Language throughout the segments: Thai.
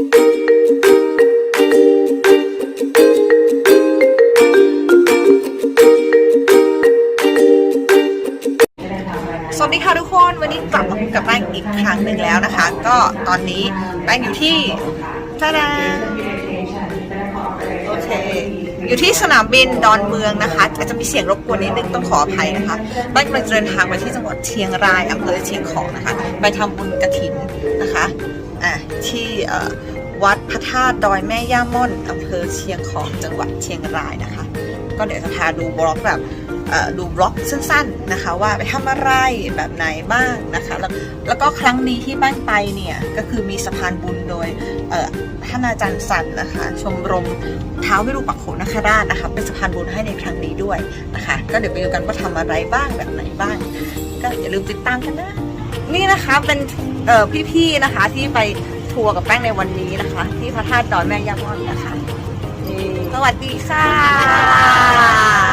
สวัสดีค่ะทุกคนวันนี้กลับมาพบกับแป้งอีกครั้งหนึ่งแล้วนะคะ ก็ตอนนี้แป้งอยู่ที่ตาดาโอเค อยู่ที่สนามบินดอนเมืองนะคะอาจจะมีเสียงรบกวนนิดนึงต้องขออภัยนะคะแป้งกำลังเดินทางไปที่จังหวัดเชียงรายอำเภอเชียงของนะคะ ไปทำบุญกระถินนะคะ อะที่วัดพระธาตุดอยแม่ย่าม่อนอำเภอเชียงของจังหวัดเชียงรายนะคะ ก็เดี๋ยวจะพาดูบล็อกแบบดูบล็อกสั้นๆนะคะ ว่าไปทำอะไรแบบไหนบ้างนะคะแล้วแล้วก็ครั้งนี้ที่บ้านไปเนี่ย ก็คือมีสะพานบุญโดยท่านอาจารย์สันนะคะ ชมรมเท้าวิรูปักโขนคราชนะคะ เป็นสะพานบุญให้ในครั้งนี้ด้วยนะคะ ก็เดี๋ยวไปดูกันว่าทำอะไรบ้างแบบไหนบ้าง ก็อย่าลืมติดตามกันนะ นี่นะคะเป็น เอ่อพี่ๆนะคะ ที่ไปทัวร์กับแป้งในวันนี้นะคะ ที่พระธาตุดอยแม่ย่าม่อนนะคะสวัสดีค่ะ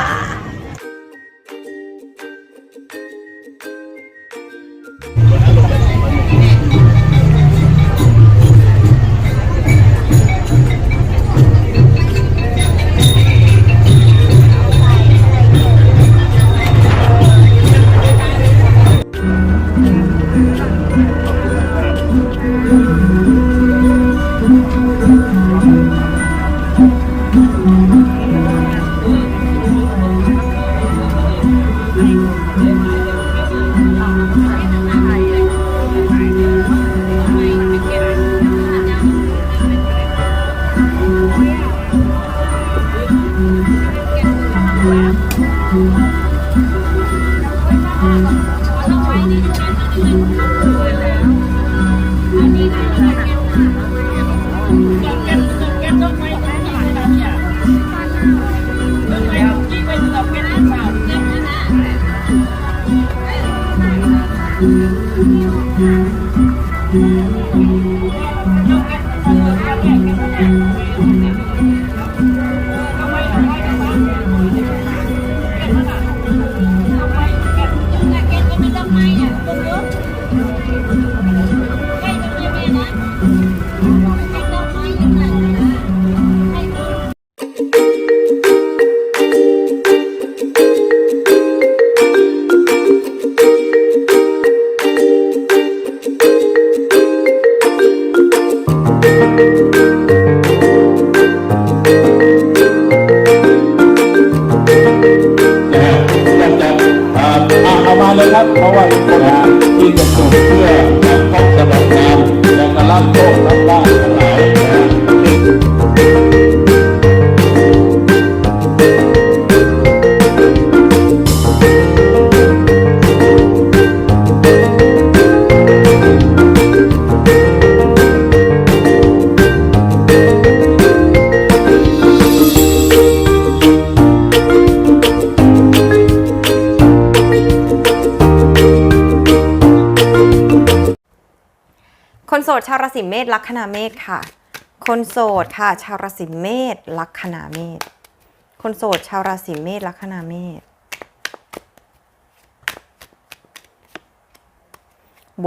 เอามาเลยครับ เพราะว่าเป็นงานที่จะปลูกเพื่อการพบสำหรับงารและการรับโชครับลาภ ราศีเมษลัคนาเมษค่ะ คนโสดค่ะ ชาวราศีเมษลัคนาเมษคนโสดชาวราศีเมษลัคนาเมษ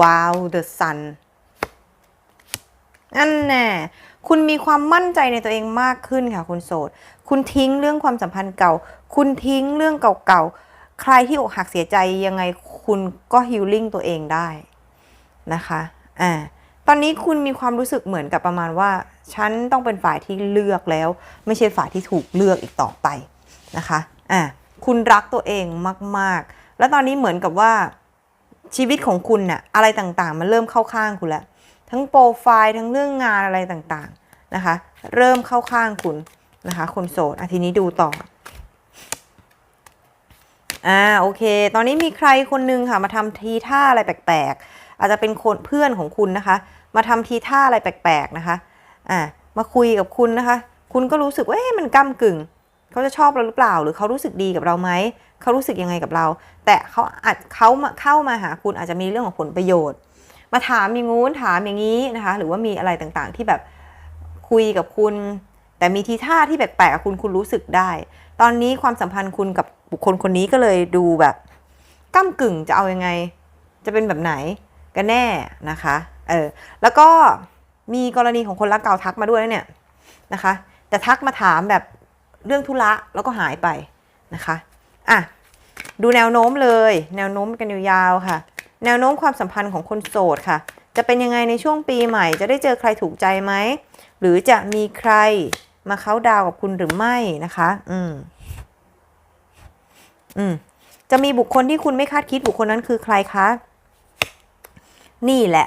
ว้าว the sun นั่นแน่คุณมีความมั่นใจในตัวเองมากขึ้นค่ะ คุณโสด คุณทิ้งเรื่องความสัมพันธ์เก่า คุณทิ้งเรื่องเก่าๆ ใครที่อกหักเสียใจยังไงคุณก็ฮิลลิ่งตัวเองได้นะคะ อ่า อนนี้คุณมีความรู้สึกเหมือนกับประมาณว่า ฉันต้องเป็นฝ่ายที่เลือกแล้ว ไม่ใช่ฝ่ายที่ถูกเลือกอีกต่อไปนะคะอ่าคุณรักตัวเองมาก ๆ แล้วตอนนี้เหมือนกับว่าชีวิตของคุณน่ะอะไรต่างๆ มันเริ่มเข้าข้างคุณแล้ว ทั้งโปรไฟล์ทั้งเรื่องงานอะไรต่างๆนะคะ เริ่มเข้าข้างคุณนะคะคนโสดอะทีนี้ดูต่ออ่าโอเค ตอนนี้มีใครคนนึงค่ะมาทำทีท่าอะไรแปลกๆ อาจจะเป็นคนเพื่อนของคุณนะคะ มาทำทีท่าอะไรแปลกๆนะคะอ่ามาคุยกับคุณนะคะ คุณก็รู้สึกว่าเอ๊ะมันก้ากึ่ง เขาจะชอบเราหรือเปล่า หรือเขารู้สึกดีกับเราไหม เขารู้สึกยังไงกับเรา แต่เขาอาจเขามาเข้ามาหาคุณอาจจะมีเรื่องของผลประโยชน์ มาถามอย่างงู้นถามอย่างนี้นะคะ หรือว่ามีอะไรต่างๆที่แบบคุยกับคุณ แต่มีทีท่าที่แปลกๆคุณคุณรู้สึกได้ ตอนนี้ความสัมพันธ์คุณกับบุคคลคนนี้ก็เลยดูแบบก้ากึ่งจะเอายังไง จะเป็นแบบไหนกันแน่นะคะ เออแล้วก็มีกรณีของคนรักเก่าทักมาด้วยเนี่ยนะคะ แต่ทักมาถามแบบเรื่องธุระแล้วก็หายไปนะคะอะดูแนวโน้มเลย แนวโน้มกันยาวๆค่ะ แนวโน้มความสัมพันธ์ของคนโสดค่ะ จะเป็นยังไงในช่วงปีใหม่ จะได้เจอใครถูกใจไหมหรือจะมีใครมาเข้าดาวกับคุณหรือไม่นะคะ อืม อืม จะมีบุคคลที่คุณไม่คาดคิดบุคคลนั้นคือใครคะ นี่แหละ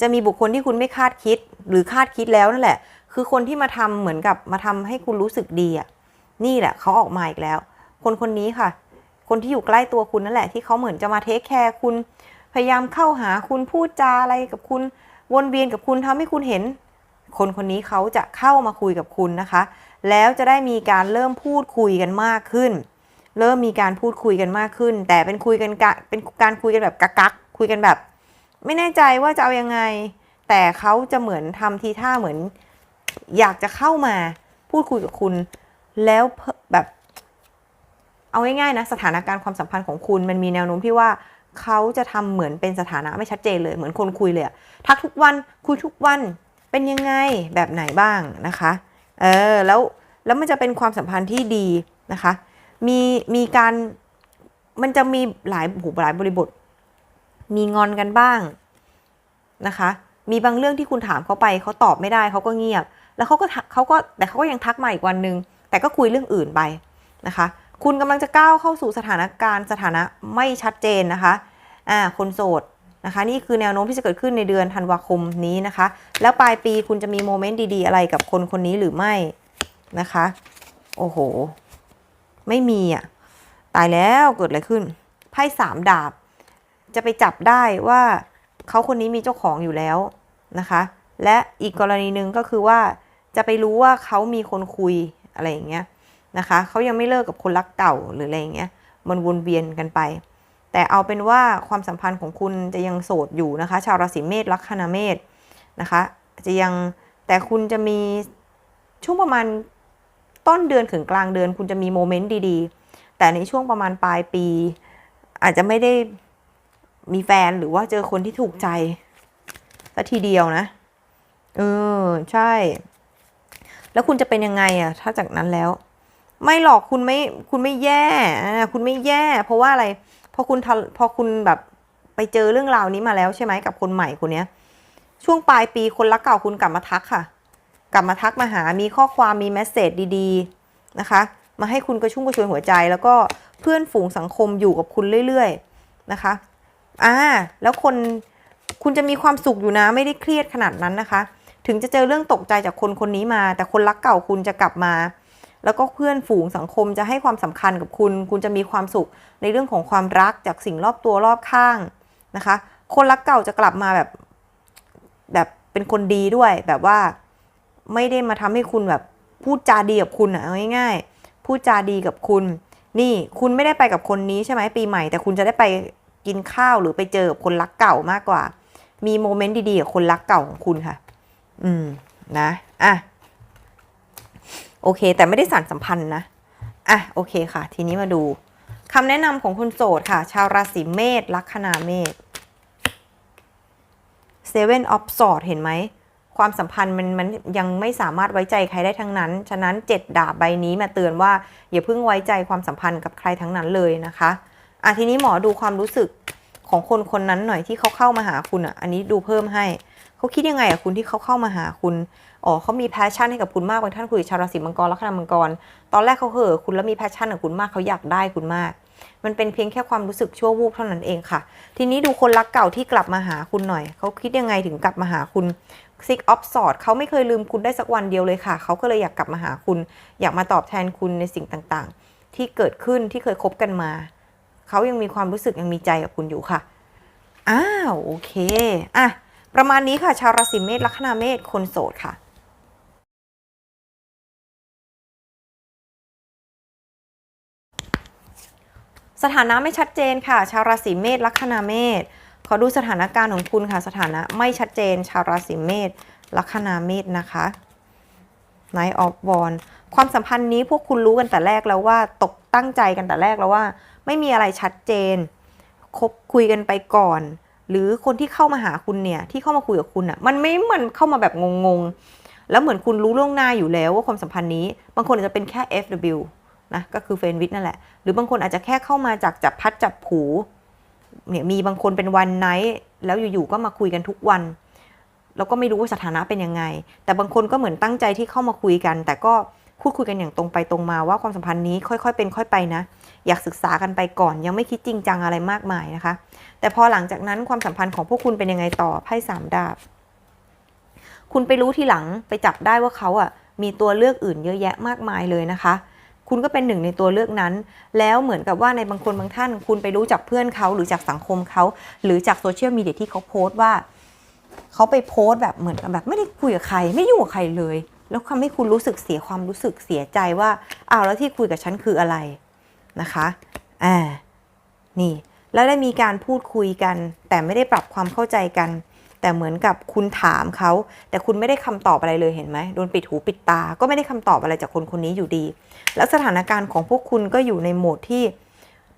จะมีบุคคลที่คุณไม่คาดคิด หรือคาดคิดแล้วนั่นแหละ คือคนที่มาทำเหมือนกับมาทำให้คุณรู้สึกดีอะนี่แหละเขาออกมาอีกแล้ว คนคนนี้ค่ะ คนที่อยู่ใกล้ตัวคุณนั่นแหละที่เขาเหมือนจะมาเทคแคร์คุณพยายามเข้าหาคุณพูดจาอะไรกับคุณ วนเวียนกับคุณทำให้คุณเห็น คนคนนี้เขาจะเข้ามาคุยกับคุณนะคะ แล้วจะได้มีการเริ่มพูดคุยกันมากขึ้น เริ่มมีการพูดคุยกันมากขึ้น แต่เป็นคุยกันกะเป็นการคุยกันแบบกักกักคุยกันแบบ ไม่แน่ใจว่าจะเอายังไง แต่เขาจะเหมือนทำทีท่าเหมือน อยากจะเข้ามาพูดคุยกับคุณ แล้วแบบเอาง่ายๆนะสถานการณ์ความสัมพันธ์ของคุณมันมีแนวโน้มที่ว่าเขาจะทำเหมือนเป็นสถานะไม่ชัดเจนเลยเหมือนคนคุยเลยทักทุกวันคุยทุกวันเป็นยังไงแบบไหนบ้างนะคะเออแล้วแล้วมันจะเป็นความสัมพันธ์ที่ดีนะคะ มีมีการมันจะมีหลายโหหลายบริบท มีงอนกันบ้างนะคะ มีบางเรื่องที่คุณถามเขาไปเขาตอบไม่ได้เขาก็เงียบ แล้วเขาก็เขาก็แต่เขาก็ยังทักมาอีกวันหนึ่งแต่ก็คุยเรื่องอื่นไปนะคะ คุณกำลังจะก้าวเข้าสู่สถานการณ์สถานะไม่ชัดเจนนะคะอ่าคนโสดนะคะนี่คือแนวโน้มที่จะเกิดขึ้นในเดือนธันวาคมนี้นะคะ แล้วปลายปีคุณจะมีโมเมนต์ดีๆ อะไรกับคนคนนี้หรือไม่นะคะ โอ้โห ไม่มีอะ ตายแล้วเกิดอะไรขึ้น ไพ่สามดาบ จะไปจับได้ว่าเขาคนนี้มีเจ้าของอยู่แล้วนะคะ และอีกกรณีหนึ่งก็คือว่าจะไปรู้ว่าเขามีคนคุยอะไรอย่างเงี้ยนะคะเขายังไม่เลิกกับคนรักเก่าหรืออะไรอย่างเงี้ยมันวนเวียนกันไป แต่เอาเป็นว่าความสัมพันธ์ของคุณจะยังโสดอยู่นะคะ ชาวราศีเมษลัคนาเมษนะคะจะยังแต่คุณจะมีช่วงประมาณต้นเดือนถึงกลางเดือน คุณจะมีโมเมนต์ดีๆ แต่ในช่วงประมาณปลายปี อาจจะไม่ได้ มีแฟนหรือว่าเจอคนที่ถูกใจสักทีเดียวนะ เออ ใช่ แล้วคุณจะเป็นยังไงอะถ้าจากนั้นแล้ว ไม่หรอกคุณไม่คุณไม่แย่คุณไม่แย่ เพราะว่าอะไรพอคุณพอคุณแบบไปเจอเรื่องราวนี้มาแล้วใช่ไหมกับคนใหม่คนเนี้ย ช่วงปลายปีคนรักเก่าคุณกลับมาทักค่ะ กลับมาทักมาหามีข้อความมีแมสเซจดีๆนะคะ มาให้คุณกระชุ่มกระชวยหัวใจ แล้วก็เพื่อนฝูงสังคมอยู่กับคุณเรื่อย ๆ นะคะ อ่าแล้วคนคุณจะมีความสุขอยู่นะไม่ได้เครียดขนาดนั้นนะคะ ถึงจะเจอเรื่องตกใจจากคนคนนี้มา แต่คนรักเก่าคุณจะกลับมา แล้วก็เพื่อนฝูงสังคมจะให้ความสำคัญกับคุณ คุณจะมีความสุขในเรื่องของความรักจากสิ่งรอบตัวรอบข้างนะคะ คนรักเก่าจะกลับมาแบบแบบเป็นคนดีด้วยแบบว่าไม่ได้มาทำให้คุณแบบพูดจาดีกับคุณอะง่ายๆพูดจาดีกับคุณ นี่คุณไม่ได้ไปกับคนนี้ใช่ไหมปีใหม่ แต่คุณจะได้ไป กินข้าวหรือไปเจอกับคนรักเก่ามากกว่า มีโมเมนต์ดีๆกับคนรักเก่าของคุณค่ะ อืมนะอะโอเค แต่ไม่ได้สานสัมพันธ์นะอะโอเคค่ะ ทีนี้มาดูคำแนะนำของคนโสดค่ะ ชาวราศีเมษลัคนาเมษ Seven of Swords เห็นไหม ความสัมพันธ์มันมันยังไม่สามารถไว้ใจใครได้ทั้งนั้น ฉะนั้นเจ็ดดาบใบนี้มาเตือนว่า อย่าเพิ่งไว้ใจความสัมพันธ์กับใครทั้งนั้นเลยนะคะ อะทีนี้หมอดูความรู้สึกของคนคนนั้นหน่อยที่เขาเข้ามาหาคุณอะ อันนี้ดูเพิ่มให้ เขาคิดยังไงอะคุณที่เขาเข้ามาหาคุณอ๋อเขามีแพชชั่นให้กับคุณมากบางท่านคุยชาวราศีมังกรลัคนามังกร ตอนแรกเขาเหอะคุณแล้วมีแพชชั่นกับคุณมากเขาอยากได้คุณมาก มันเป็นเพียงแค่ความรู้สึกชั่ววูบเท่านั้นเองค่ะ ทีนี้ดูคนรักเก่าที่กลับมาหาคุณหน่อย เขาคิดยังไงถึงกลับมาหาคุณ Six of Swords เขาไม่เคยลืมคุณได้สักวันเดียวเลยค่ะ เขาก็เลยอยากกลับมาหาคุณ อยากมาตอบแทนคุณในสิ่งต่างๆ ที่เกิดขึ้นที่เคยคบกันมา เขายังมีความรู้สึกยังมีใจกับคุณอยู่ค่ะ อ้าว โอเค อะ ประมาณนี้ค่ะชาวราศีเมษลัคนาเมษคนโสดค่ะสถานะไม่ชัดเจนค่ะ ชาวราศีเมษลัคนาเมษขอดูสถานการณ์ของคุณค่ะ สถานะไม่ชัดเจน ชาวราศีเมษลัคนาเมษนะคะ Night of w a n d ความสัมพันธ์นี้พวกคุณรู้กันแต่แรกแล้วว่าตกตั้งใจกันแต่แรกแล้วว่า ไม่มีอะไรชัดเจน คบคุยกันไปก่อน หรือคนที่เข้ามาหาคุณเนี่ยที่เข้ามาคุยกับคุณอะมันไม่เหมือนเข้ามาแบบงงๆ แล้วเหมือนคุณรู้ล่วงหน้าอยู่แล้วว่าความสัมพันธ์นี้ บางคนอาจจะเป็นแค่ FW นะก็คือเฟนวิทนั่นแหละ หรือบางคนอาจจะแค่เข้ามาจากจับพัดจับผูเนี่ยมีบางคนเป็นวันไนท์แล้วอยู่ๆก็มาคุยกันทุกวันแล้วก็ไม่รู้ว่าสถานะเป็นยังไง แต่บางคนก็เหมือนตั้งใจที่เข้ามาคุยกัน แต่ก็ พูดคุยกันอย่างตรงไปตรงมาว่าความสัมพันธ์นี้ค่อยๆเป็นค่อยไปนะ อยากศึกษากันไปก่อน ยังไม่คิดจริงจังอะไรมากมายนะคะ แต่พอหลังจากนั้นความสัมพันธ์ของพวกคุณเป็นยังไงต่อไพ่สามดาบ คุณไปรู้ทีหลังไปจับได้ว่าเขาอะมีตัวเลือกอื่นเยอะแยะมากมายเลยนะคะ คุณก็เป็นหนึ่งในตัวเลือกนั้น แล้วเหมือนกับว่าในบางคนบางท่าน คุณไปรู้จากเพื่อนเขาหรือจากสังคมเขาหรือจากโซเชียลมีเดียที่เขาโพสต์ว่าเขาไปโพสต์แบบเหมือนกับแบบไม่ได้คุยกับใครไม่ยุ่งกับใครเลย แล้วทำให้คุณรู้สึกเสียความรู้สึกเสียใจว่าอ้าวแล้วที่คุยกับฉันคืออะไรนะคะอ่านี่ แล้วได้มีการพูดคุยกัน แต่ไม่ได้ปรับความเข้าใจกัน แต่เหมือนกับคุณถามเขา แต่คุณไม่ได้คำตอบอะไรเลยเห็นไหมโดนปิดหูปิดตา ก็ไม่ได้คำตอบอะไรจากคนคนนี้อยู่ดี แล้วสถานการณ์ของพวกคุณก็อยู่ในโหมดที่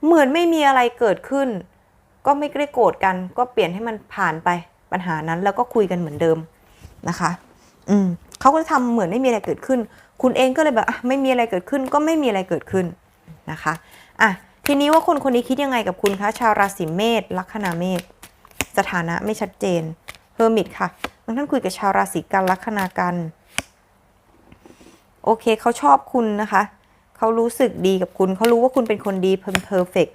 เหมือนไม่มีอะไรเกิดขึ้น ก็ไม่ได้โกรธกัน ก็เปลี่ยนให้มันผ่านไปปัญหานั้นแล้วก็คุยกันเหมือนเดิมนะคะ อืม เขาก็จะทำเหมือนไม่มีอะไรเกิดขึ้น คุณเองก็เลยแบบไม่มีอะไรเกิดขึ้นก็ไม่มีอะไรเกิดขึ้นนะคะอะทีนี้ว่าคนคนนี้คิดยังไงกับคุณคะชาวราศีเมษลัคนาเมษสถานะไม่ชัดเจนเฮอร์มิตค่ะบางท่านคุยกับชาวราศีกันลัคนากันโอเคเขาชอบคุณนะคะเขารู้สึกดีกับคุณเขารู้ว่าคุณเป็นคนดีเพอร์เฟก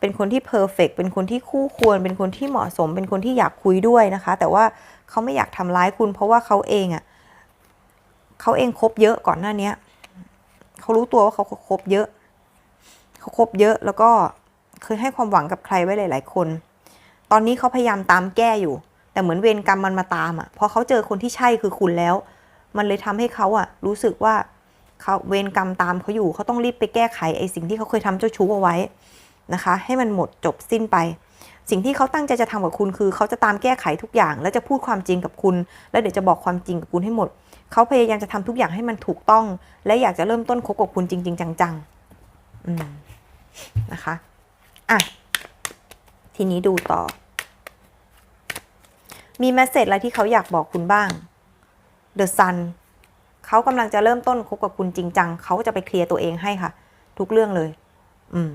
เป็นคนที่เพอร์เฟกเป็นคนที่คู่ควร เป็นคนที่เหมาะสม เป็นคนที่อยากคุยด้วยนะคะ แต่ว่าเขาไม่อยากทำร้ายคุณ เพราะว่าเขาเองอะ่ะ เขาเองคบเยอะก่อนหน้าเนี้ยเขารู้ตัวว่าเขาคบเยอะ เขาคบเยอะแล้วก็เคยให้ความหวังกับใครไว้หลาย ๆ คน ตอนนี้เขาพยายามตามแก้อยู่ แต่เหมือนเวรกรรมมันมาตามอะ่ะพอเขาเจอคนที่ใช่คือคุณแล้ว มันเลยทำให้เขาอะ่ะ รู้สึกว่าเขาเวรกรรมตามเขาอยู่เขาต้องรีบไปแก้ไขไอ้สิ่งที่เขาเคยทำเจ้าชู้เอาไว้นะคะ ให้มันหมดจบสิ้นไป สิ่งที่เขาตั้งใจจะทำกับคุณคือ เขาจะตามแก้ไขทุกอย่าง แล้วจะพูดความจริงกับคุณ แล้วเดี๋ยวจะบอกความจริงกับคุณให้หมด เขาพยายามจะทำทุกอย่างให้มันถูกต้อง และอยากจะเริ่มต้นคบกับคุณจริง ๆ จังๆอืมนะคะอะทีนี้ดูต่อ มีแมสเซจอะไรที่เขาอยากบอกคุณบ้าง The Sun เขากำลังจะเริ่มต้นคบกับคุณจริงจังเขาจะไปเคลียร์ตัวเองให้ค่ะ ทุกเรื่องเลย อืม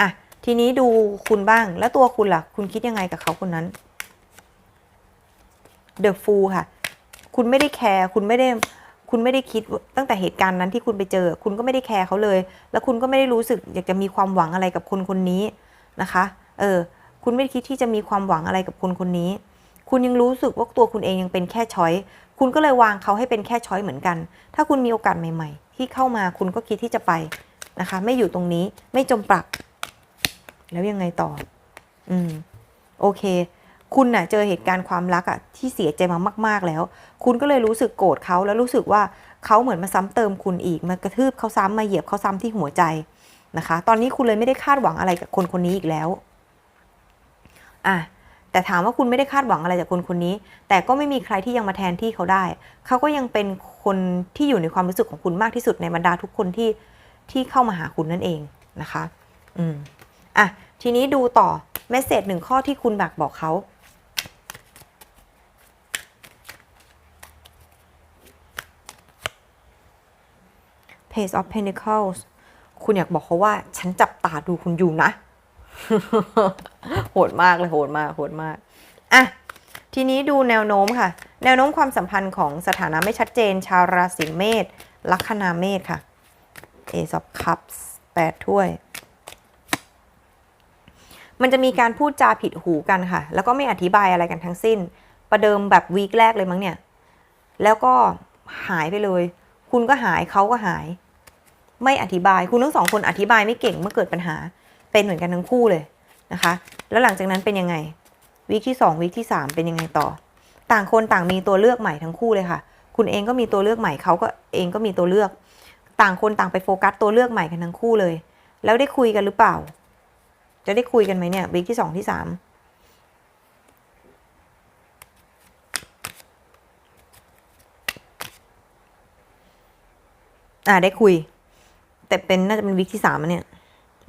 อะทีนี้ดูคุณบ้างแล้วตัวคุณล่ะ คุณคิดยังไงกับเขาคนนั้น The Fool ค่ะ คุณไม่ได้แคร์คุณไม่ได้คุณไม่ได้คิดตั้งแต่เหตุการณ์นั้นที่คุณไปเจอ คุณก็ไม่ได้แคร์เขาเลย แล้วคุณก็ไม่ได้รู้สึกอยากจะมีความหวังอะไรกับคนคนนี้นะคะ เออ คุณไม่ได้คิดที่จะมีความหวังอะไรกับคนคนนี้ คุณยังรู้สึกว่าตัวคุณเองยังเป็นแค่ช้อย คุณก็เลยวางเขาให้เป็นแค่ช้อยเหมือนกัน ถ้าคุณมีโอกาสใหม่ ๆ ที่เข้ามาคุณก็คิดที่จะไปนะคะ ไม่อยู่ตรงนี้ไม่จมปลัก แล้วยังไงต่อ อืม โอเค คุณน่ะเจอเหตุการณ์ความรักอะที่เสียใจมามาก ๆแล้ว คุณก็เลยรู้สึกโกรธเขาแล้วรู้สึกว่าเขาเหมือนมาซ้ำเติมคุณอีกมากระทืบเขาซ้ำมาเหยียบเขาซ้ำที่หัวใจนะคะ ตอนนี้คุณเลยไม่ได้คาดหวังอะไรกับคนคนนี้อีกแล้วอะแต่ถามว่าคุณไม่ได้คาดหวังอะไรจากคนคนนี้ แต่ก็ไม่มีใครที่ยังมาแทนที่เขาได้ เขาก็ยังเป็นคนที่อยู่ในความรู้สึกของคุณมากที่สุดในบรรดาทุกคนที่ที่เข้ามาหาคุณนั่นเองนะคะ อืม อะ ทีนี้ดูต่อ เมสเซจหนึ่งข้อที่คุณบักบอกเขา Page of Pentacles คุณอยากบอกเขาว่า ฉันจับตาดูคุณอยู่นะ โหดมากเลยโหดมากโหดมากอะทีนี้ดูแนวโน้มค่ะ แนวโน้มความสัมพันธ์ของสถานะไม่ชัดเจน ชาวราศีเมษลัคนาเมษค่ะ Ace of Cups แปดถ้วย มันจะมีการพูดจาผิดหูกันค่ะ แล้วก็ไม่อธิบายอะไรกันทั้งสิ้น ประเดิมแบบวีคแรกเลยมั้งเนี่ย แล้วก็หายไปเลย คุณก็หายเขาก็หาย ไม่อธิบาย คุณทั้งสองคนอธิบายไม่เก่งเมื่อเกิดปัญหา เป็นเหมือนกันทั้งคู่เลยนะคะ แล้วหลังจากนั้นเป็นยังไงวีคที่สองวีคที่สามเป็นยังไงต่อ ต่างคนต่างมีตัวเลือกใหม่ทั้งคู่เลยค่ะ คุณเองก็มีตัวเลือกใหม่เขาก็เองก็มีตัวเลือก ต่างคนต่างไปโฟกัสตัวเลือกใหม่กันทั้งคู่เลย แล้วได้คุยกันหรือเปล่า จะได้คุยกันไหมเนี่ยวีคที่สองที่สามอ่าได้คุย แต่เป็นน่าจะเป็นวีคที่สามอะเนี่ย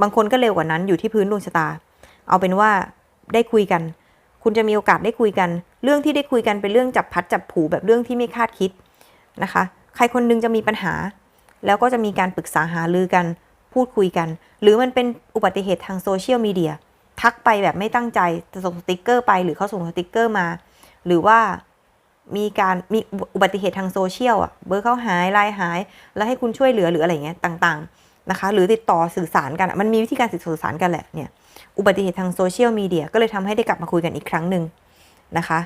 บางคนก็เร็วกว่านั้นอยู่ที่พื้นดวงชะตา เอาเป็นว่าได้คุยกัน คุณจะมีโอกาสได้คุยกัน เรื่องที่ได้คุยกันเป็นเรื่องจับพัดจับผูแบบเรื่องที่ไม่คาดคิดนะคะ ใครคนหนึงจะมีปัญหา แล้วก็จะมีการปรึกษาหารือกัน พูดคุยกัน หรือมันเป็นอุบัติเหตุทางโซเชียลมีเดียทักไปแบบไม่ตั้งใจจะส่งสติกเกอร์ไป หรือเขาส่งสติกเกอร์มา หรือว่า มีการมีอุบัติเหตุทางโซเชียลอะเบอร์เขาหายไลน์หาย แล้วให้คุณช่วยเหลือหรืออะไรเงี้ยต่างๆนะคะ หรือติดต่อสื่อสารกันมันมีวิธีการสื่อสารกันแหละเนี่ยอุบัติเหตุทางโซเชียลมีเดียก็เลยทำให้ได้กลับมาคุยกันอีกครั้งหนึ่งนะคะ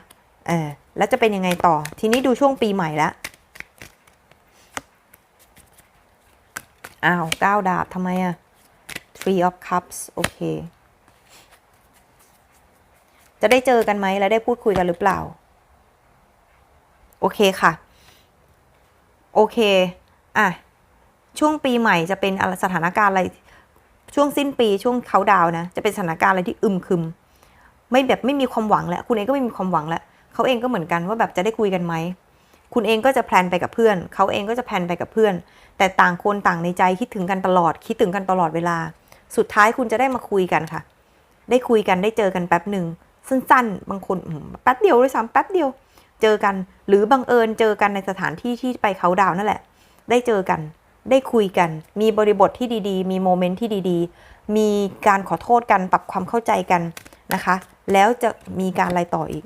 เออแล้วจะเป็นยังไงต่อ ทีนี้ดูช่วงปีใหม่แล้วอ้าวเก้าดาบทำไมอะ Three of Cups โอเค จะได้เจอกันไหมและได้พูดคุยกันหรือเปล่า โอเคค่ะ โอเค อะ ช่วงปีใหม่จะเป็นสถานการณ์อะไร ช่วงสิ้นปีช่วงเขาดาวนะ จะเป็นสถานการณ์อะไรที่อึมครึม ไม่แบบไม่มีความหวังแล้ว คุณเองก็ไม่มีความหวังแล้ว เขาเองก็เหมือนกันว่าแบบจะได้คุยกันไหม คุณเองก็จะแพลนไปกับเพื่อน เขาเองก็จะแพลนไปกับเพื่อน แต่ต่างคนต่างในใจคิดถึงกันตลอด คิดถึงกันตลอดเวลา สุดท้ายคุณจะได้มาคุยกันค่ะ ได้คุยกันได้เจอกันแป๊บหนึ่งสั้นๆ บางคนแป๊บเดียวด้วยซ้ำแป๊บเดียว เจอกัน หรือบังเอิญเจอกันในสถานที่ที่ไปเขาดาวนั่นแหละ ได้เจอกัน ได้คุยกัน มีบริบทที่ดีๆ มีโมเมนต์ที่ดีๆ มีการขอโทษกันปรับความเข้าใจกันนะคะ แล้วจะมีการอะไรต่ออีก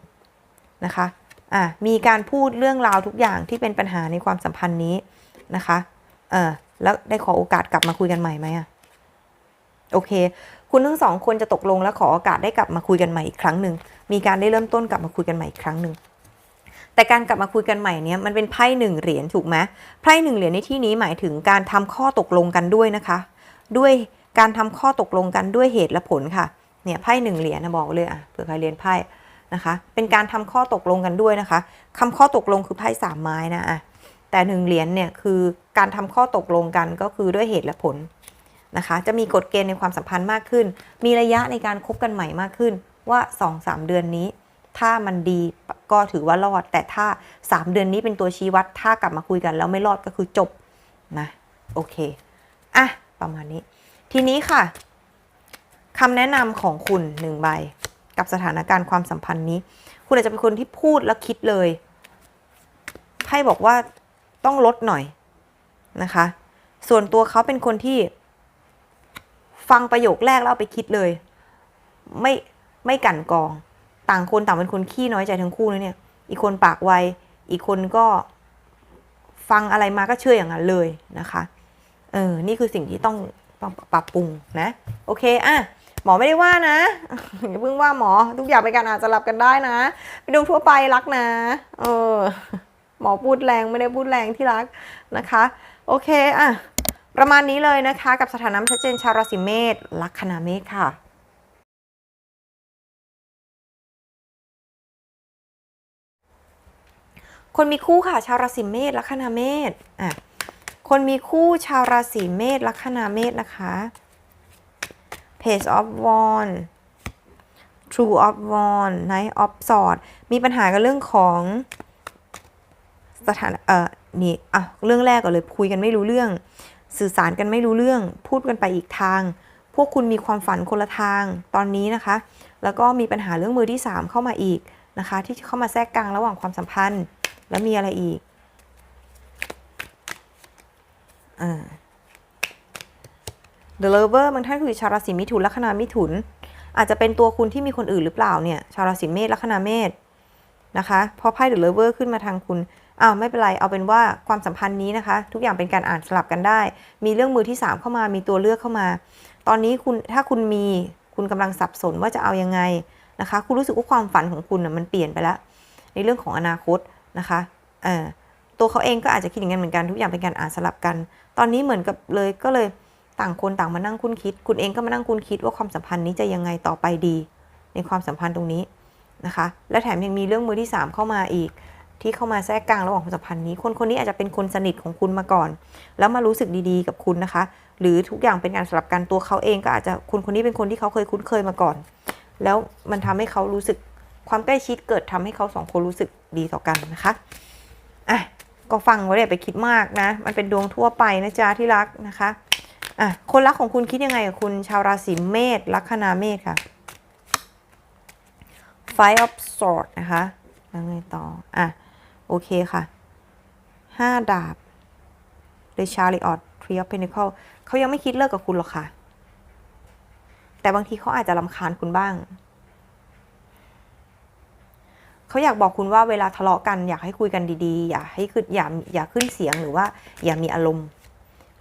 นะคะอะมีการพูดเรื่องราวทุกอย่างที่เป็นปัญหาในความสัมพันธ์นี้นะคะเออแล้วได้ขอโอกาสกลับมาคุยกันใหม่ไหมอะโอเค คุณทั้งสองคนจะตกลงและขอโอกาสได้กลับมาคุยกันใหม่อีกครั้งหนึ่งมีการได้เริ่มต้นกลับมาคุยกันใหม่อีกครั้งหนึ่ง แต่การกลับมาคุยกันใหม่เนี้ยมันเป็นไพ่หนึ่งเหรียญถูกไหมไพ่หนึ่งเหรียญในที่นี้หมายถึงการทำข้อตกลงกันด้วยนะคะ ด้วยการทำข้อตกลงกันด้วยเหตุและผลค่ะเนี่ยไพ่หนึ่งเหรียญนะบอกเลยอะเผื่อใครเรียนไพ่นะคะเป็นการทำข้อตกลงกันด้วยนะคะคำข้อตกลงคือไพ่สามไม้นะอะแต่หนึ่งเหรียญเนี่ยคือการทำข้อตกลงกันก็คือด้วยเหตุและผลนะคะ จะมีกฎเกณฑ์ในความสัมพันธ์มากขึ้น มีระยะในการคบกันใหม่มากขึ้นว่า 2-3 เดือนนี้ ถ้ามันดีก็ถือว่ารอด แต่ถ้า 3 เดือนนี้เป็นตัวชี้วัด ถ้ากลับมาคุยกันแล้วไม่รอดก็คือจบนะโอเคอะประมาณนี้ ทีนี้ค่ะคำแนะนำของคุณหนึ่งใบ กับสถานการณ์ความสัมพันธ์นี้ คุณอาจจะเป็นคนที่พูดแล้วคิดเลยไพ่บอกว่าต้องลดหน่อยนะคะ ส่วนตัวเขาเป็นคนที่ ฟังประโยคแรกแล้วไปคิดเลย ไม่ไม่กันกอง ต่างคนต่างเป็นคนขี้น้อยใจทั้งคู่นะเนี่ย อีกคนปากไว อีกคนก็ฟังอะไรมาก็เชื่ออย่างนั้นเลยนะคะ เออ นี่คือสิ่งที่ต้องปรับปรุงนะ โอเค อะ หมอไม่ได้ว่านะ อย่าเพิ่งว่าหมอ ทุกอย่างเป็นการอาจจะรับกันได้นะ ไปดูทั่วไปรักนะ เออ หมอพูดแรงไม่ได้พูดแรงที่รักนะคะ โอเค อะ ประมาณนี้เลยนะคะ กับสถานะชัดเจนชาวราศีเมษลัคนาเมษค่ะ คนมีคู่ค่ะ ชาวราศีเมษลัคนาเมษอะคนมีคู่ชาวราศีเมษลัคนาเมษนะคะ Page of Wands True of Wands Knight of Swords มีปัญหากับเรื่องของสถานเอ่อนี่อะเรื่องแรกก่อนเลยคุยกันไม่รู้เรื่อง สื่อสารกันไม่รู้เรื่อง พูดกันไปอีกทาง พวกคุณมีความฝันคนละทางตอนนี้นะคะ แล้วก็มีปัญหาเรื่องมือที่ 3 เข้ามาอีก นะคะ ที่เข้ามาแทรกกลางระหว่างความสัมพันธ์ แล้วมีอะไรอีกอ่า The Lover บางท่านคือชาวราศีมิถุนลัคนามิถุน อาจจะเป็นตัวคุณที่มีคนอื่นหรือเปล่าเนี่ย ชาวราศีเมษลัคนาเมษนะคะพราะไพ่ The Lover ขึ้นมาทางคุณอ้าวไม่เป็นไร เอาเป็นว่าความสัมพันธ์นี้นะคะ ทุกอย่างเป็นการอ่านสลับกันได้ มีเรื่องมือที่ 3 เข้ามามีตัวเลือกเข้ามา ตอนนี้คุณถ้าคุณมีคุณกำลังสับสนว่าจะเอายังไง นะคะ คุณรู้สึกว่าความฝันของคุณนะมันเปลี่ยนไปแล้ว ในเรื่องของอนาคตนะคะตัวเขาเองก็อาจจะคิดอย่างนั้นเหมือนกันทุกอย่างเป็นการอ่านสลับกัน ตอนนี้เหมือนกับเลยก็เลยต่างคนต่างมานั่งคุ้นคิด คุณเองก็มานั่งคุ้นคิดว่าความสัมพันธ์นี้จะยังไงต่อไปดี ในความสัมพันธ์ตรงนี้นะคะ และแถมยังมีเรื่องมือที่ 3 เข้ามาอีก ที่เข้ามาแทรกกลางระหว่างความสัมพันธ์นี้ คนคนนี้อาจจะเป็นคนสนิทของคุณมาก่อน แล้วมารู้สึกดีๆกับคุณนะคะ หรือทุกอย่างเป็นการสลับกันตัวเขาเองก็อาจจะคุณคนนี้เป็นคนที่เขาเคยคุ้นเคยมาก่อน แล้วมันทำให้เขารู้สึกความใกล้ชิดเกิดทำให้เขาสองคนรู้สึกดีต่อกันนะคะอะก็ฟังไว้เลยไปคิดมากนะ มันเป็นดวงทั่วไปนะจ๊ะที่รักนะคะอะคนรักของคุณคิดยังไงกับคุณชาวราศีเมษลัคนาเมษค่ะ five of swords นะคะแล้วไงต่อ อะ โอเคค่ะห้าดาบ The Chariot Three of Pentacles เขายังไม่คิดเลิกกับคุณหรอกค่ะ แต่บางทีเขาอาจจะรำคาญคุณบ้าง เขาอยากบอกคุณว่าเวลาทะเลาะกัน อยากให้คุยกันดีๆ อย่าให้ขึ้นอย่าอย่าขึ้นเสียงหรือว่า อย่ามีอารมณ์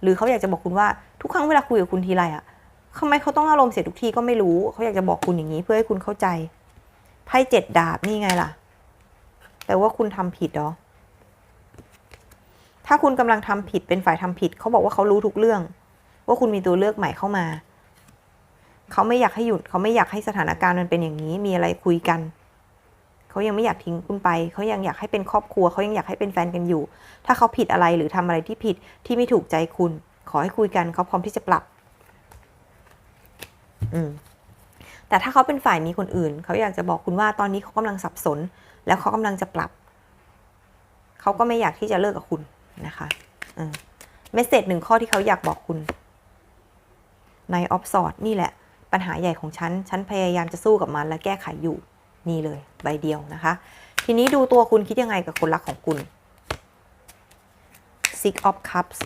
หรือเขาอยากจะบอกคุณว่าทุกครั้งเวลาคุยกับคุณทีไรอะทำไมเขาต้องอารมณ์เสียทุกทีก็ไม่รู้ เขาอยากจะบอกคุณอย่างนี้เพื่อให้คุณเข้าใจ ไพ่เจ็ดดาบนี่ไงล่ะ แต่ว่าคุณทำผิดเหรอ ถ้าคุณกำลังทำผิดเป็นฝ่ายทำผิด เขาบอกว่าเขารู้ทุกเรื่อง ว่าคุณมีตัวเลือกใหม่เข้ามา เขาไม่อยากให้หยุด เขาไม่อยากให้สถานการณ์มันเป็นอย่างนี้ มีอะไรคุยกัน เขายังไม่อยากทิ้งคุณไป เขายังอยากให้เป็นครอบครัว เขายังอยากให้เป็นแฟนกันอยู่ ถ้าเขาผิดอะไรหรือทำอะไรที่ผิดที่ไม่ถูกใจคุณ ขอให้คุยกัน เขาพร้อมที่จะปรับ อืมแต่ถ้าเขาเป็นฝ่ายมีคนอื่น เขาอยากจะบอกคุณว่าตอนนี้เขากำลังสับสน แล้วเขากำลังจะปรับ เขาก็ไม่อยากที่จะเลิกกับคุณนะคะเมสเซจหนึ่งข้อที่เขาอยากบอกคุณในออฟสอดนี่แหละ ปัญหาใหญ่ของฉัน ฉันพยายามจะสู้กับมันและแก้ไขอยู่ นี่เลย ใบเดียวนะคะ ทีนี้ดูตัวคุณคิดยังไงกับคนรักของคุณ Six of Cups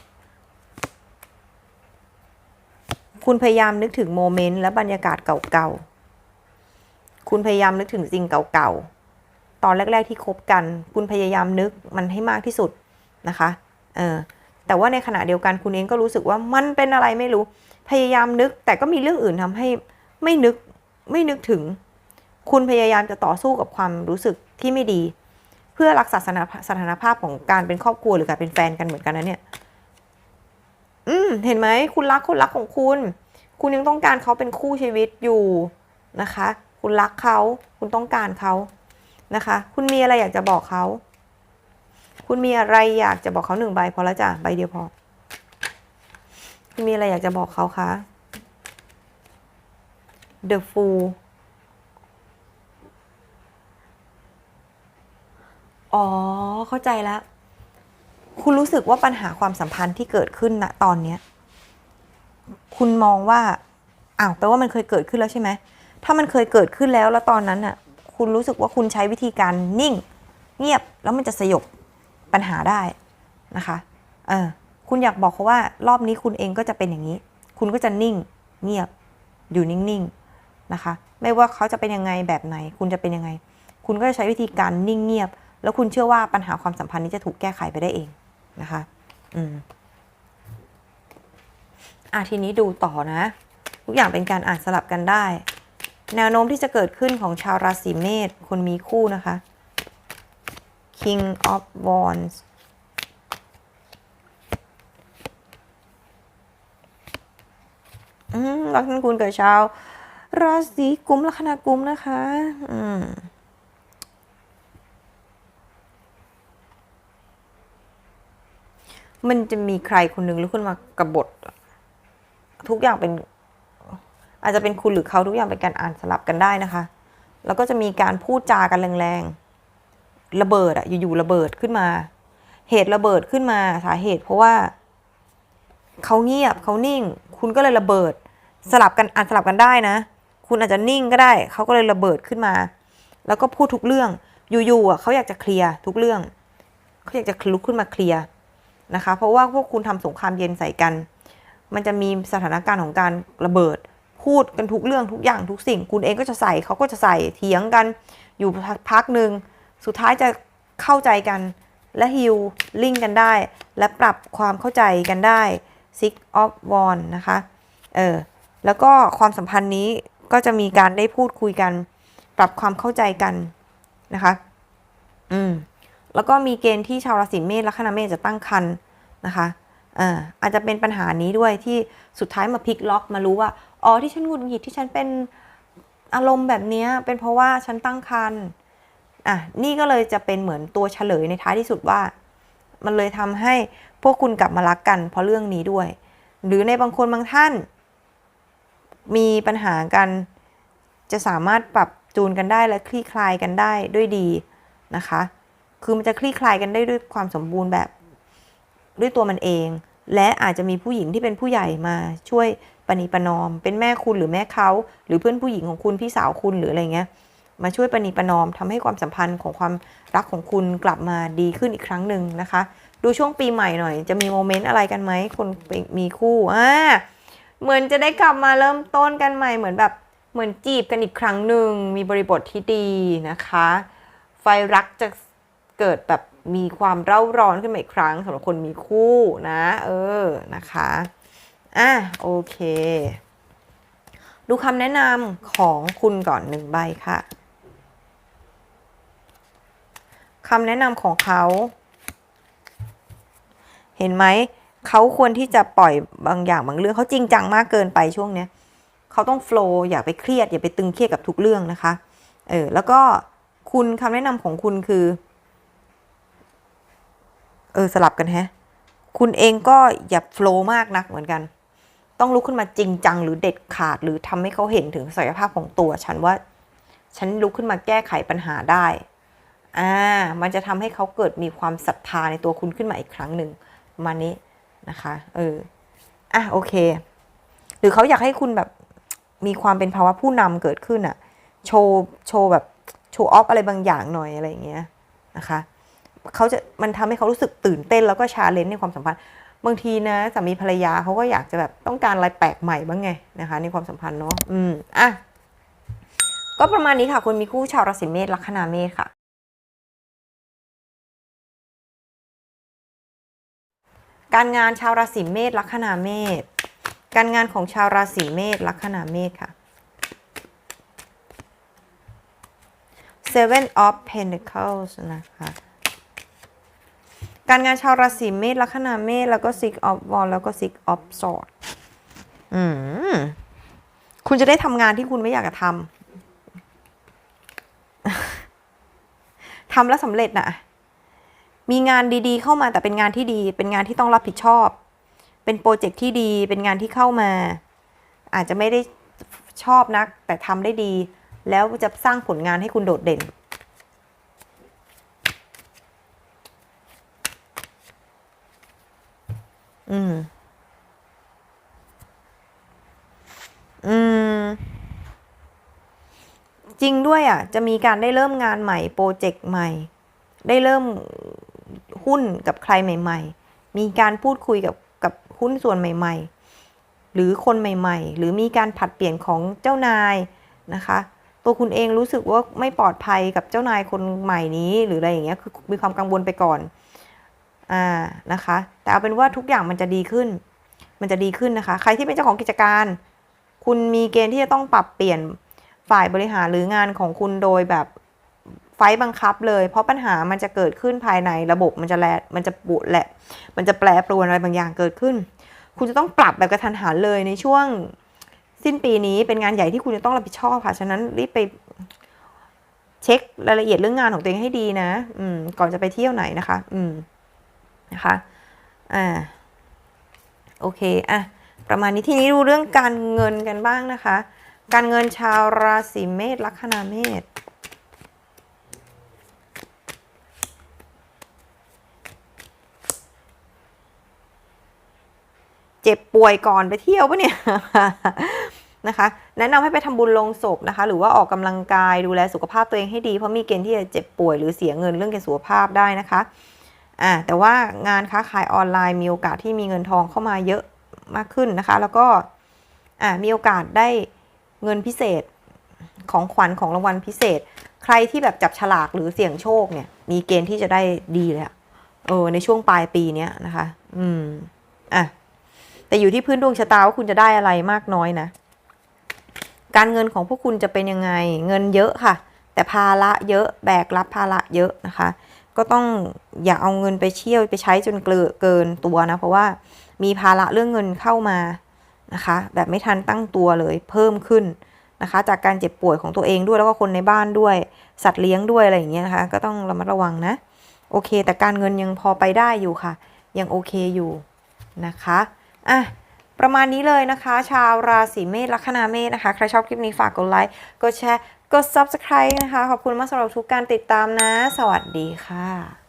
คุณพยายามนึกถึงโมเมนต์และบรรยากาศเก่าๆ คุณพยายามนึกถึงสิ่งเก่าๆ ตอนแรก ๆ ที่คบกัน คุณพยายามนึกมันให้มากที่สุดนะคะ เออ แต่ว่าในขณะเดียวกันคุณเองก็รู้สึกว่ามันเป็นอะไรไม่รู้ พยายามนึก แต่ก็มีเรื่องอื่นทำให้ไม่นึกไม่นึกถึง คุณพยายามจะต่อสู้กับความรู้สึกที่ไม่ดี เพื่อรักษาสถานะสถานภาพของการเป็นครอบครัวหรือการเป็นแฟนกันเหมือนกันนะเนี่ย อืม เห็นไหมคุณรักคนรักของคุณ คุณยังต้องการเขาเป็นคู่ชีวิตอยู่นะคะ คุณรักเขา คุณต้องการเขานะคะ คุณมีอะไรอยากจะบอกเขา คุณมีอะไรอยากจะบอกเขาหนึ่งใบพอแล้วจ้ะใบเดียวพอ มีอะไรอยากจะบอกเขาคะ The Fool อ๋อ เข้าใจแล้ว คุณรู้สึกว่าปัญหาความสัมพันธ์ที่เกิดขึ้นณตอนเนี้ย คุณมองว่า อ้าว แปลว่ามันเคยเกิดขึ้นแล้วใช่ไหม ถ้ามันเคยเกิดขึ้นแล้ว แล้วตอนนั้นน่ะ คุณรู้สึกว่าคุณใช้วิธีการนิ่ง เงียบ แล้วมันจะสยบปัญหาได้นะคะ เออ คุณอยากบอกเขาว่ารอบนี้คุณเองก็จะเป็นอย่างนี้ คุณก็จะนิ่ง เงียบ อยู่นิ่งๆนะคะ ไม่ว่าเขาจะเป็นยังไงแบบไหน คุณจะเป็นยังไง คุณก็จะใช้วิธีการนิ่งเงียบ แล้วคุณเชื่อว่าปัญหาความสัมพันธ์นี้จะถูกแก้ไขไปได้เองนะคะ อืมอะทีนี้ดูต่อนะ ทุกอย่างเป็นการอ่านสลับกันได้ แนวโน้มที่จะเกิดขึ้นของชาวราศีเมษคนมีคู่นะคะ King of Wands อืม ลัคนากุลกับชาว ราศีกุมลัคนากุมนะคะ อืมมันจะมีใครคนหนึ่งลุกขึ้นมากระบฏทุกอย่างเป็น อาจจะเป็นคุณหรือเขาทุกอย่างเป็นการอ่านสลับกันได้นะคะ แล้วก็จะมีการพูดจากันแรงๆ ระเบิดอะอยู่ๆระเบิดขึ้นมา เหตุระเบิดขึ้นมาสาเหตุ เพราะว่าเขาเงียบเขานิ่ง คุณก็เลยระเบิด สลับกันอ่านสลับกันได้นะ คุณอาจจะนิ่งก็ได้ เขาก็เลยระเบิดขึ้นมา แล้วก็พูดทุกเรื่อง อยู่ๆอะเขาอยากจะเคลียร์ทุกเรื่อง เขาอยากจะลุกขึ้นมาเคลียร์นะคะ เพราะว่าพวกคุณทำสงครามเย็นใส่กัน มันจะมีสถานการณ์ของการระเบิด พูดกันทุกเรื่องทุกอย่างทุกสิ่ง คุณเองก็จะใส่ เขาก็จะใส่ เถียงกัน อยู่พักหนึ่ง สุดท้ายจะเข้าใจกัน และฮิลลิ่งกันได้ และปรับความเข้าใจกันได้ Six of w a n d นะคะ เออ แล้วก็ความสัมพันธ์นี้ก็จะมีการได้พูดคุยกัน ปรับความเข้าใจกันนะคะ อืม แล้วก็มีเกณฑ์ที่ชาวราศีเมษลัคนาเมษจะตั้งครรภ์นะคะอ่าอาจจะเป็นปัญหานี้ด้วยที่สุดท้ายมาพลิกล็อกมารู้ว่า อ๋อที่ฉันหงุดหงิดที่ฉันเป็นอารมณ์แบบนี้เป็นเพราะว่าฉันตั้งครรภ์อะนี่ก็เลยจะเป็นเหมือนตัวเฉลยในท้ายที่สุดว่า มันเลยทำให้พวกคุณกลับมารักกัน เพราะเรื่องนี้ด้วย หรือในบางคนบางท่าน มีปัญหากัน จะสามารถปรับจูนกันได้และคลี่คลายกันได้ด้วยดีนะคะ คือมันจะคลี่คลายกันได้ด้วยความสมบูรณ์แบบด้วยตัวมันเอง และอาจจะมีผู้หญิงที่เป็นผู้ใหญ่มาช่วยปณีประนอม เป็นแม่คุณหรือแม่เขาหรือเพื่อนผู้หญิงของคุณพี่สาวคุณหรืออะไรเงี้ยมาช่วยประนีประนอมทำให้ความสัมพันธ์ของความรักของคุณกลับมาดีขึ้นอีกครั้งหนึ่งนะคะ ดูช่วงปีใหม่หน่อย จะมีโมเมนต์อะไรกันไหมคนมีคู่อ่า เหมือนจะได้กลับมาเริ่มต้นกันใหม่เหมือนแบบเหมือนจีบกันอีกครั้งหนึ่งมีบริบทที่ดีนะคะ ไฟรักจะเกิดแบบมีความเร่าร้อนขึ้นมาอีกครั้งสำหรับคนมีคู่นะ เออนะคะอะโอเค ดูคำแนะนำของคุณก่อนหนึ่งใบค่ะคำแนะนำของเขา เห็นไหม เขาควรที่จะปล่อยบางอย่างบางเรื่องเขาจริงจังมากเกินไปช่วงเนี้ยเขาต้องโฟล์อย่าไปเครียดอย่าไปตึงเครียดกับทุกเรื่องนะคะเออแล้วก็คุณคำแนะนำของคุณคือ เออสลับกันแฮะ คุณเองก็อย่าโฟล์มากนักเหมือนกัน ต้องลุกขึ้นมาจริงจังหรือเด็ดขาด หรือทำให้เขาเห็นถึงศักยภาพของตัว ฉันว่า ฉันลุกขึ้นมาแก้ไขปัญหาได้อ่ามันจะทำให้เขาเกิดมีความศรัทธาในตัวคุณขึ้นมาอีกครั้งหนึ่งมานี้ นะคะ เออ อะโอเค หรือเขาอยากให้คุณแบบมีความเป็นภาวะผู้นำเกิดขึ้นอะโชว์โชว์แบบโชว์ออฟอะไรบางอย่างหน่อยอะไรอย่างเงี้ยนะคะเขาจะมันทำให้เขารู้สึกตื่นเต้นแล้วก็ชาเลนจ์ในความสัมพันธ์บางทีนะสามีภรรยาเขาก็อยากจะแบบต้องการอะไรแปลกใหม่บ้างไงนะคะ ในความสัมพันธ์เนาะอืมอะก็ประมาณนี้ค่ะ คุณมีคู่ชาวราศีเมษลัคนาเมษค่ะ การงานชาวราศีเมษลัคนาเมษการงานของชาวราศีเมษลัคนาเมษค่ะ Seven of Pentacles นะคะ การงานชาวราศีเมษลัคนาเมษแล้วก็ Six of Wands แล้วก็ Six of Swords อืม คุณจะได้ทำงานที่คุณไม่อยากจะทำทำแล้วสำเร็จนะ มีงานดีๆ เข้ามาแต่เป็นงานที่ดี เป็นงานที่ต้องรับผิดชอบ เป็นโปรเจกต์ที่ดี เป็นงานที่เข้ามา อาจจะไม่ได้ชอบนัก แต่ทำได้ดี แล้วจะสร้างผลงานให้คุณโดดเด่น อืม อืม จริงด้วยอะ จะมีการได้เริ่มงานใหม่ โปรเจกต์ใหม่ ได้เริ่ม หุ้นกับใครใหม่ ๆ มีการพูดคุยกับกับหุ้นส่วนใหม่ ๆ หรือคนใหม่ ๆ หรือมีการผัดเปลี่ยนของเจ้านายนะคะ ตัวคุณเองรู้สึกว่าไม่ปลอดภัยกับเจ้านายคนใหม่นี้ หรืออะไรอย่างเงี้ยคือมีความกังวลไปก่อนอ่านะคะ แต่เอาเป็นว่าทุกอย่างมันจะดีขึ้น มันจะดีขึ้นนะคะ ใครที่เป็นเจ้าของกิจการ คุณมีเกณฑ์ที่จะต้องปรับเปลี่ยนฝ่ายบริหารหรืองานของคุณโดยแบบ ไฟบังคับเลย เพราะปัญหามันจะเกิดขึ้นภายในระบบมันจะแลมันจะปุแหละ มันจะแปรปรวนอะไรบางอย่างเกิดขึ้น คุณจะต้องปรับแบบกระทันหันเลยในช่วงสิ้นปีนี้เป็นงานใหญ่ที่คุณจะต้องรับผิดชอบค่ะ ฉะนั้นรีบไปเช็ครายละเอียดเรื่องงานของตัวเองให้ดีนะ อืม ก่อนจะไปเที่ยวไหนนะคะ อืม นะคะ อ่า โอเค อะ ประมาณนี้ทีนี้ดูเรื่องการเงินกันบ้างนะคะ การเงินชาวราศีเมษลัคนาเมษ เจ็บป่วยก่อนไปเที่ยวปะเนี่ยนะคะแนะนำให้ไปทำบุญลงศพนะคะ หรือว่าออกกำลังกายดูแลสุขภาพตัวเองให้ดี เพราะมีเกณฑ์ที่จะเจ็บป่วยหรือเสียเงินเรื่องเกี่ยวกับสุขภาพได้นะคะอ่าแต่ว่างานค้าขายออนไลน์มีโอกาสที่มีเงินทองเข้ามาเยอะมากขึ้นนะคะ แล้วก็อ่ามีโอกาสได้เงินพิเศษของขวัญของรางวัลพิเศษ ใครที่แบบจับฉลากหรือเสี่ยงโชคเนี่ยมีเกณฑ์ที่จะได้ดีเลยอะเออในช่วงปลายปีเนี้ยนะคะ อืมอะ แต่อยู่ที่พื้นดวงชะตาว่าคุณจะได้อะไรมากน้อยนะ การเงินของพวกคุณจะเป็นยังไง เงินเยอะค่ะ แต่ภาระเยอะแบกรับภาระเยอะนะคะ ก็ต้องอย่าเอาเงินไปเชี่ยวไปใช้จนเกลือเกินตัวนะ เพราะว่ามีภาระเรื่องเงินเข้ามานะคะ แบบไม่ทันตั้งตัวเลยเพิ่มขึ้นนะคะ จากการเจ็บป่วยของตัวเองด้วยแล้วก็คนในบ้านด้วย สัตว์เลี้ยงด้วยอะไรอย่างเงี้ยนะคะ ก็ต้องระมัดระวังนะ โอเค แต่การเงินยังพอไปได้อยู่ค่ะ ยังโอเคอยู่นะคะ อะประมาณนี้เลยนะคะ ชาวราศีเมษลัคนาเมษนะคะ ใครชอบคลิปนี้ฝากกดไลค์กดแชร์กด subscribe นะคะ ขอบคุณมากสำหรับทุกการติดตามนะ สวัสดีค่ะ